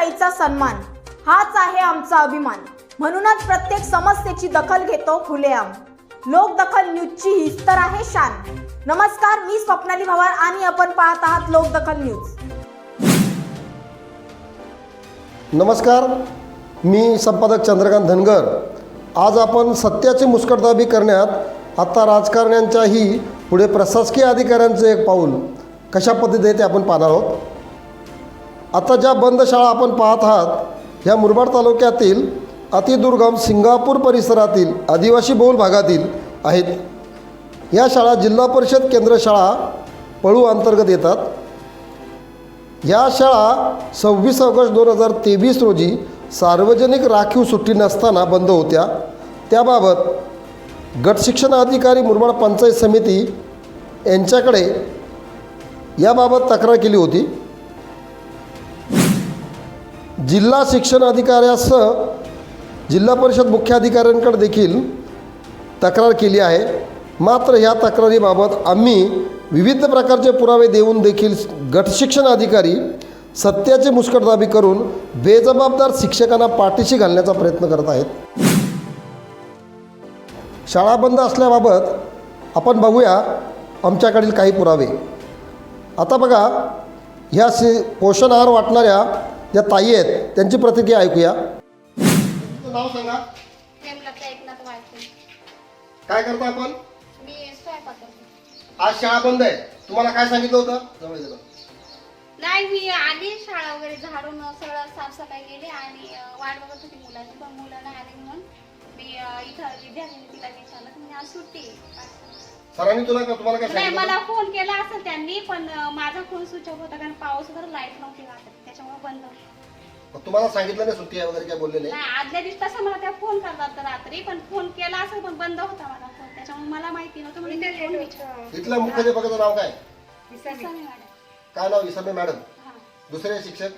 संविधान लोकशाहीचा सन्मान. हाच आहे आमचा अभिमान. म्हणूनच प्रत्येक समस्येची दखल घेतो खुलेआम. लोकदखल न्यूजची हीच तर आहे शान. नमस्कार मी स्वप्नाली भवार आणि आपण पाहत आहात लोकदखल न्यूज. नमस्कार मी संपादक चंद्रकांत धनगर. आज आपण सत्याची मुस्कटदाबी करण्यात आता राजकारण्यांच्याही पुढे प्रशासकीय अधिकाऱ्यांचं एक पाऊल कशा पद्धतीने ते आपण पाहणार आहोत? आता ज्या बंद शाळा आपण पाहत आहात ह्या मुरबाड तालुक्यातील अतिदुर्गम सिंगापूर परिसरातील आदिवासी बहुल भागातील आहेत. या शाळा जिल्हा परिषद केंद्र शाळा पळू अंतर्गत येतात. या शाळा सव्वीस ऑगस्ट दोन हजार तेवीस रोजी सार्वजनिक राखीव सुट्टी नसताना बंद होत्या. त्याबाबत गट शिक्षण अधिकारी मुरबाड पंचायत समिती यांच्याकडे याबाबत तक्रार केली होती. जिल्हा शिक्षण अधिकाऱ्यासह जिल्हा परिषद मुख्याधिकाऱ्यांकडे देखील तक्रार केली आहे. मात्र ह्या तक्रारीबाबत आम्ही विविध प्रकारचे पुरावे देऊन देखील गटशिक्षण अधिकारी सत्याची मुस्कटदाबी करून बेजबाबदार शिक्षकांना पाठीशी घालण्याचा प्रयत्न करत आहेत. शाळा बंद असल्याबाबत आपण बघूया आमच्याकडील काही पुरावे. आता बघा ह्या शि पोषण आहार वाटणाऱ्या ज्या ताई आहेत त्यांची प्रतिक्रिया ऐकूया. नाव सांगा. प्रेमलता एकनाथ वाळके. काय करता आपण? मी स्वयंपाक करते. आज शाळा बंद आहे. तुम्हाला काय सांगितलं होतं? जवळ ये जरा. नाही मी आली शाळा वगैरे झाडून सगळं साफसफाई केली आणि अं, वाट बघत होती मुलाची पण मुलं नाही आले म्हणून. सरांनी तुला का तुम्हाला काय नाही सांगितलं? मला फोन केला असेल त्यांनी पण अं, माझा फोन स्विच ऑफ होता कारण पाऊस होता लाइट नव्हती त्याच्यामुळे बंद होती. मग तुम्हाला सांगितलं नाही सुट्टी आहे वगैरे काय बोलले नाही नाही आदल्या दिवशी तसं मला त्या फोन करतात रात्री पण फोन केला असेल पण बंद होता माझा फोन. त्याच्यामुळे मला माहिती नव्हतं म्हणून मी फोन विचारला. इथल्या मुख्याध्यापकाचं नाव काय? विसरले मॅडम. काय नाव? इसमे मॅडम? हा. दुसरे शिक्षक?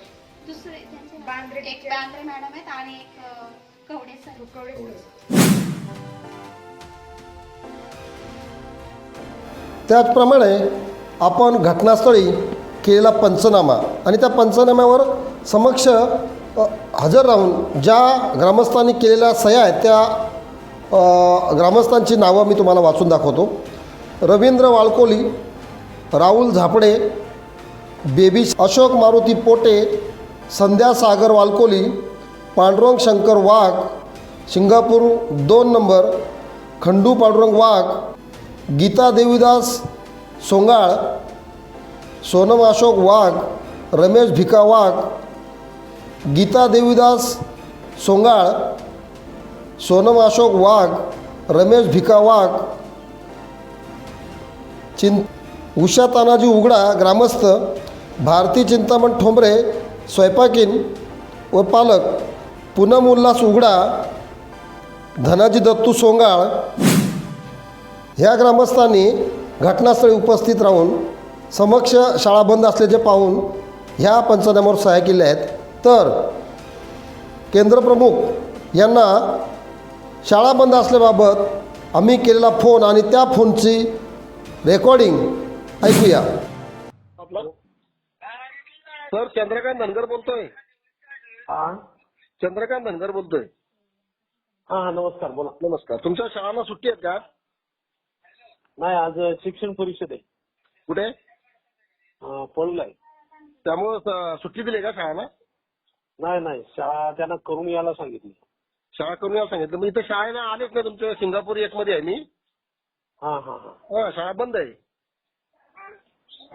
दुसरे त्यांचे बांद्रे एक बांद्रे मॅडम आहेत आणि एक अं, कवडे सर त्याचप्रमाणे आपण घटनास्थळी केलेला पंचनामा आणि त्या पंचनाम्यावर समक्ष हजर राहून ज्या ग्रामस्थांनी केलेल्या सह्या आहेत त्या ग्रामस्थांची नावं मी तुम्हाला वाचून दाखवतो. रवींद्र वाळकोली राहुल झापडे बेबी अशोक मारुती पोटे संध्या सागर वालकोली पांडुरंग शंकर वाघ सिंगापूर दोन नंबर खंडू पांडुरंग वाघ गीता देवीदास सोंगाळ सोनम अशोक वाघ रमेश भिका वाघ गीता देवीदास सोंगाळ सोनम अशोक वाघ रमेश भिका वाघ चिं उषा तानाजी उघडा ग्रामस्थ भारती चिंतामण ठोंबरे स्वयंपाकीन व पालक. पूनम उल्हास उघडा धनाजी दत्तू सोंगाळ ह्या ग्रामस्थांनी घटनास्थळी उपस्थित राहून समक्ष शाळा बंद असल्याचे पाहून ह्या पंचनाम्यावर सह्या केल्या आहेत. तर केंद्रप्रमुख यांना शाळा बंद असल्याबाबत आम्ही केलेला फोन आणि त्या फोनची रेकॉर्डिंग ऐकूया. सर चंद्रकांत धनगर बोलतोय. हा. चंद्रकांत धनगर बोलतोय. हा नमस्कार बोला. नमस्कार. तुमच्या शाळांना सुट्टी आहेत का? नाही आज शिक्षण परिषद आहे. कुठे? अं, पळूला आहे. त्यामुळं सुट्टी दिली का शाळांना? नाही नाही शाळा त्यांना करून यायला सांगितली. शाळा करून यायला सांगितलं. मग इथं शाळेला आलेच नाही तुमच्या सिंगापूर एक मध्ये आहे मी? हा हा हा. हा शाळा बंद आहे.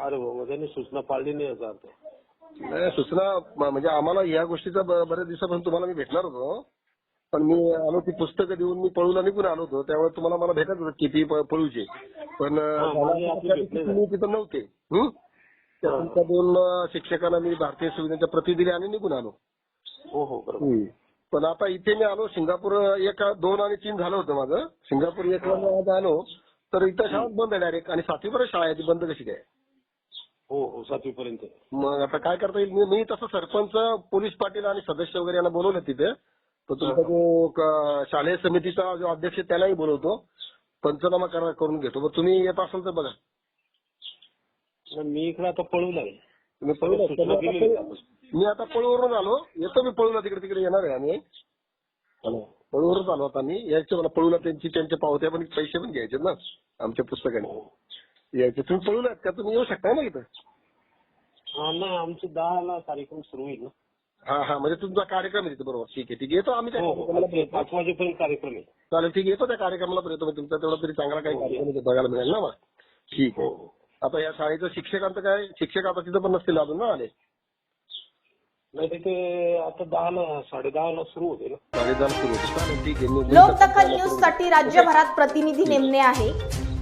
अरे बाबा त्यांनी सूचना पाळली नाही याचा अर्थ. नाही, सूचना म- म्हणजे आम्हाला या गोष्टीचा बऱ्याच दिवसापासून तुम्हाला मी भेटणार होतो. पण मी आलो ती पुस्तकं देऊन मी पळूला निघून आलो होतो. त्यामुळे तुम्हाला मला भेटत होतं किती पळूचे. पण तुम्ही तिथं नव्हते? त्या. तुमच्या दोन शिक्षकांना मी भारतीय सुविधांच्या प्रति दिल्या आणि निघून आलो. हो हो बरोबर. पण आता इथे मी आलो. सिंगापूर एक दोन आणि तीन झालं होतं माझं. सिंगापूर एक मी आलो. तर इथं शाळा बंद आहे डायरेक्ट आणि सातवीपर्यंत शाळा आहे ती बंद कशी काय? हो हो सातवी पर्यंत मग आता काय करता येईल? मी मी तसं सरपंच पोलीस पाटील आणि सदस्य वगैरे यांना बोलवलं तिथे. तर तुमचा जो क- शालेय समितीचा जो अध्यक्ष आहे त्यालाही बोलवतो. पंचनामा करा करून घेतो. मग तुम्ही येत असाल तर बघा. मी इकडे आता आहे तुम्ही पळून सूचना दिली आता पळू- मी आता पळूवरून आलो. येतो मी पळूला तिकडे तिकडे येणार आहे आम्ही. हॅलो. पळूवरच आलो आता मी. यायचे मला पळूला त्यांची त्यांचे पावत्या पण पैसे पण घ्यायचे ना आमच्या पुस्तकाने. यायचे. तुम्ही आहेत का तुम्ही येऊ शकता ना इथं? हा, नाही आमचे दहा ला कार्यक्रम सुरू होईल ना. हा हा म्हणजे तुमचा कार्यक्रम आहे तिथे बरोबर. ठीक आहे ठीक आहे. येतो आम्ही त्या हो कार्यक्रमाला हो. पाच वाजेपर्यंत कार्यक्रम आहे. चालेल ठीक आहे. येतो त्या कार्यक्रमाला पण येतो तुमचा तेवढा तरी चांगला काही कार्यक्रम इथे बघायला मिळेल ना मग ठीक आहे. आता या शाळेचं शिक्षकांचं काय शिक्षक आता तिथं पण नसतील अजून ना आले? नाही तिथे आता दहा ला साडे दहा ला सुरू होते ना. साडेदहा सुरू होते. चालेल ठीक आहे. मी- लोकदखल न्यूजसाठी राज्यभरात प्रतिनिधी नेमणे आहे.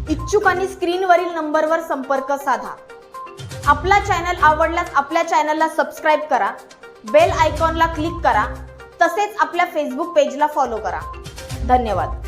इच्छुकांनी स्क्रीनवरील नंबरवर संपर्क साधा. आपला चॅनल आवडल्यास आपल्या चॅनलला सबस्क्राईब करा. बेल आयकॉनला क्लिक करा. तसेच आपल्या फेसबुक पेजला फॉलो करा. धन्यवाद.